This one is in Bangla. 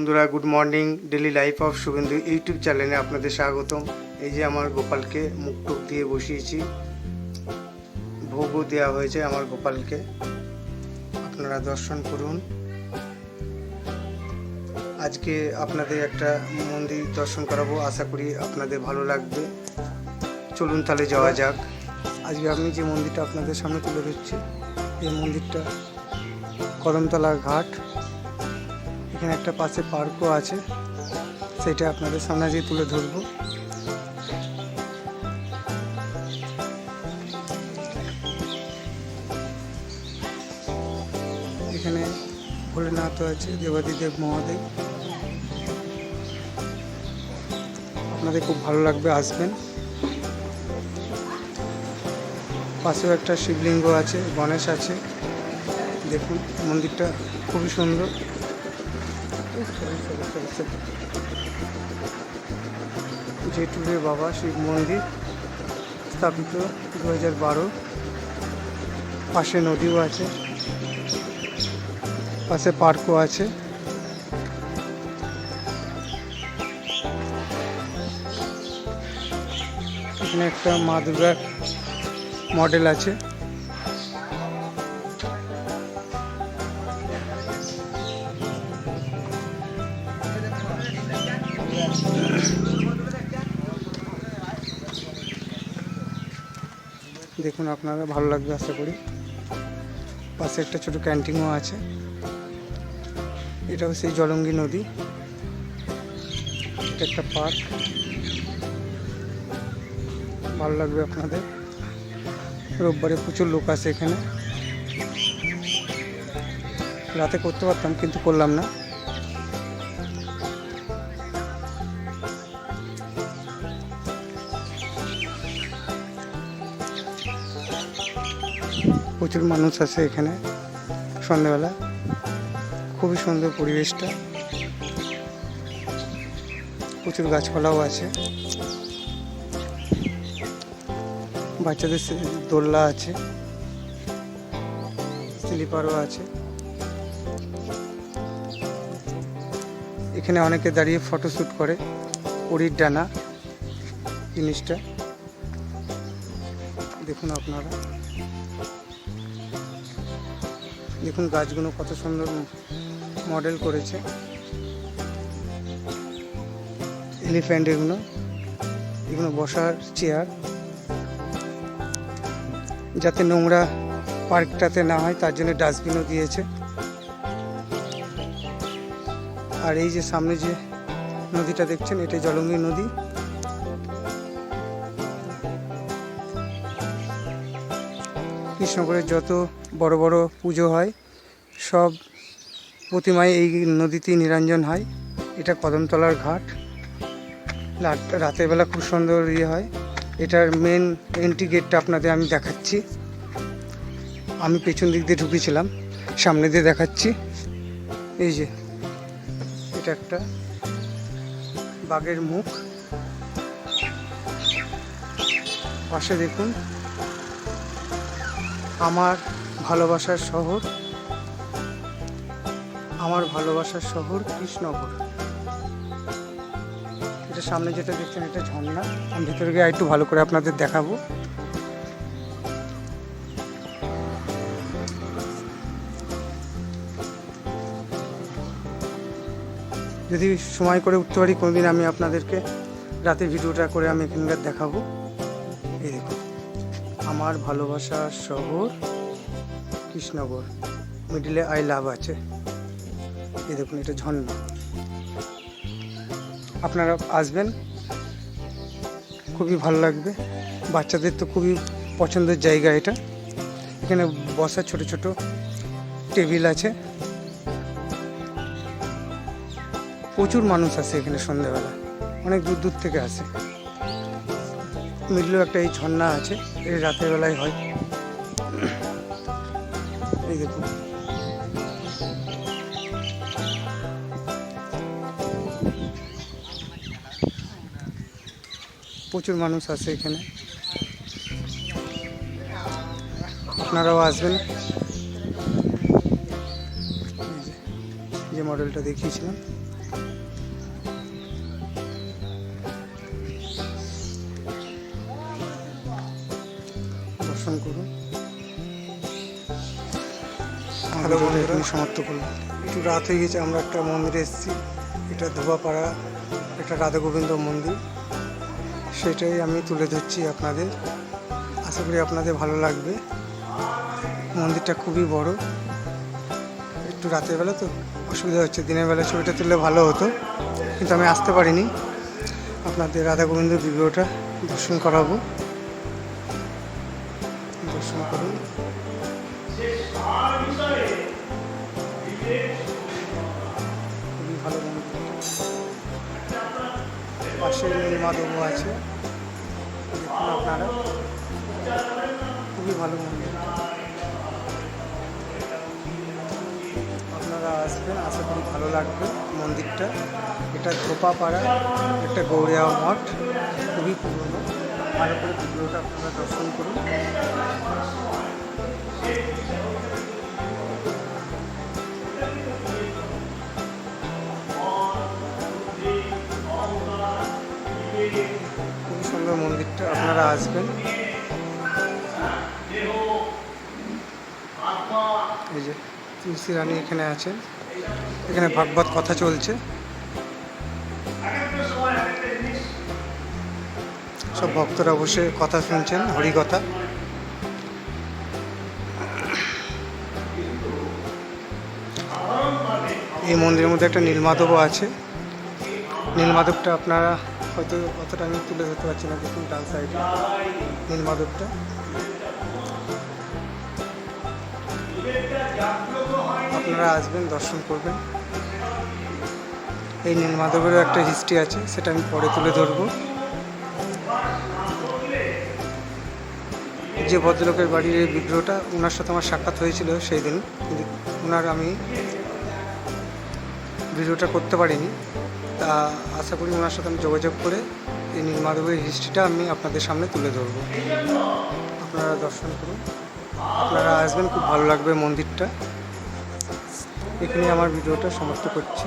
বন্ধুরা good morning daily life of Shubhendu YouTube চ্যানেলে আপনাদের স্বাগতম। এই যে আমার গোপালকে মুখ টুক দিয়ে বসিয়েছি। ভোগও দেওয়া হয়েছে আমার গোপালকে। আপনারা দর্শন করুন। আজকে আপনাদের একটা মন্দির দর্শন করাবো, আশা করি আপনাদের ভালো লাগবে। চলুন তাহলে যাওয়া যাক। আজকে আমি যে মন্দিরটা আপনাদের সামনে তুলে ধরছি, এই মন্দিরটা কদমতলা ঘাট। এখানে একটা পাশে পার্কও আছে। সেটা আপনাদের সামনে আজকে তুলে ধরবো। এখানে ভোলেনাথও আছে, দেবাদিদেব মহাদেব। আপনাদের খুব ভালো লাগবে আসবেন। পাশেও একটা শিবলিঙ্গ আছে, গণেশ আছে। দেখুন, মন্দিরটা খুবই সুন্দর। জেটুরে বাবা শিব মন্দির স্থাপিত দু হাজার বারো। পাশে নদীও আছে, পাশে পার্কও আছে। এখানে একটা মা দুর্গার মডেল আছে। দেখুন আপনারা, ভালো লাগবে আশা করি। পাশে একটা ছোট ক্যান্টিনও আছে। এটাও সেই জলঙ্গি নদী। এটা একটা পার্ক। ভালো লাগবে আপনাদের। রোববারে প্রচুর লোক আসে এখানে। রাতে করতে পারতাম, কিন্তু করলাম না। প্রচুর মানুষ আসে এখানে সন্ধ্যাবেলা। খুবই সুন্দর পরিবেশটা। প্রচুর গাছপালাও আছে। বাচ্চাদের দোলনা আছে। স্লিপারও আছে। এখানে অনেকে দাঁড়িয়ে ফটোশ্যুট করে পরীর ডানা। জিনিসটা। দেখুন আপনারা। দেখুন গাছগুলো কত সুন্দর মডেল করেছে। এলিফ্যান্ট এগুলো এগুলো বসার চেয়ার। যাতে নোংরা পার্কটাতে না হয়, তার জন্য ডাস্টবিনও দিয়েছে। আর এই যে সামনে যে নদীটা দেখছেন, এটা জলঙ্গি নদী। কৃষ্ণগড়ের যত বড় বড় পুজো হয়। সব প্রতিমায় এই নদীতেই নিরঞ্জন হয়। এটা কদমতলার ঘাট। রাত- রাতের বেলা খুব সুন্দর ইয়ে হয়। এটার মেন এন্ট্রি গেটটা আপনাদের আমি দেখাচ্ছি। আমি পেছন দিক দিয়ে ঢুকেছিলাম। সামনে দিয়ে দেখাচ্ছি। এই যে, এটা একটা বাঘের মুখ। পাশে দেখুন। আমার ভালোবাসার শহর, আমার ভালোবাসার শহর কৃষ্ণগড় এটা সামনে যেটা দেখছেন, এটা ঝর্ণা। আমি ভিতরে গিয়ে একটু ভালো করে আপনাদের দেখাবো। যদি সময় করে উঠতে পারি, কোনোদিন আমি আপনাদেরকে রাতে ভিডিওটা করে আমি এখানকার দেখাবো। এই দেখুন, আমার ভালোবাসার শহর কৃষ্ণগড় মিডিলে আই লাভ আছে। এই দেখুন, এটা ঝর্ণা। আপনারা আসবেন, খুবই ভালো লাগবে। বাচ্চাদের তো খুবই পছন্দের জায়গা এটা। এখানে বসার ছোট ছোট টেবিল আছে। প্রচুর মানুষ আসে এখানে সন্ধ্যেবেলা। অনেক দূর দূর থেকে আসে। মিডলেও একটা এই ঝর্ণা আছে, এই রাতের বেলায় হয়। প্রচুর মানুষ আছে এখানে। আপনারাও আসবেন। যে মডেলটা দেখিয়েছিলাম। বন্ধুরা। এখানে সমাপ্ত করলাম। একটু রাত হয়ে গেছে আমরা একটা মন্দিরে এসেছি। এটা ধোবাপাড়া একটা রাধা গোবিন্দ মন্দির। সেটাই আমি তুলে ধরছি আপনাদের। আশা করি আপনাদের ভালো লাগবে। মন্দিরটা খুবই বড়। একটু রাতের বেলা তো অসুবিধা হচ্ছে দিনের বেলা ছবিটা তুললে ভালো হতো। কিন্তু আমি আসতে পারিনি। আপনাদের রাধা গোবিন্দ ভিডিওটা দর্শন করাবো। দর্শন করুন। পাশে নীলমাধব আছে আপনারা খুবই ভালো মন্দির। আপনারা আসবেন আশা করি ভালো লাগবে মন্দিরটা এটা ধোপাপাড়া একটা গৌরিয়া মঠ খুবই পুরনো ভালো করে ভিডিওটা আপনারা দর্শন করুন আপনারা আসবেন। এই যে তুলসী রানী এখানে আছেন। এখানে ভাগবত কথা চলছে। সব ভক্তরা বসে কথা শুনছেন, হরিকথা। এই মন্দিরের মধ্যে একটা নীলমাধবও আছে। নীলমাধবটা আপনারা হয়তো অতটা আমি তুলে ধরতে পারছি না, দেখুন ডান সাইডে নীলমাধবটা আপনারা আসবেন, দর্শন করবেন। এই নীল মাধবেরও একটা হিস্ট্রি আছে, সেটা আমি পরে তুলে ধরবো। যে ভদ্রলোকের বাড়ির এই বিগ্রহটা ওনার সাথে আমার সাক্ষাৎ হয়েছিল সেই দিন। কিন্তু ওনার আমি ভিডিওটা করতে পারিনি। তা আশা করি ওনার সাথে আমি যোগাযোগ করে এই নীলমাধবের হিস্ট্রিটা আমি আপনাদের সামনে তুলে ধরব। আপনারা দর্শন করুন। আপনারা আসবেন, খুব ভালো লাগবে মন্দিরটা। এখানে আমার ভিডিওটা সমাপ্ত করছি।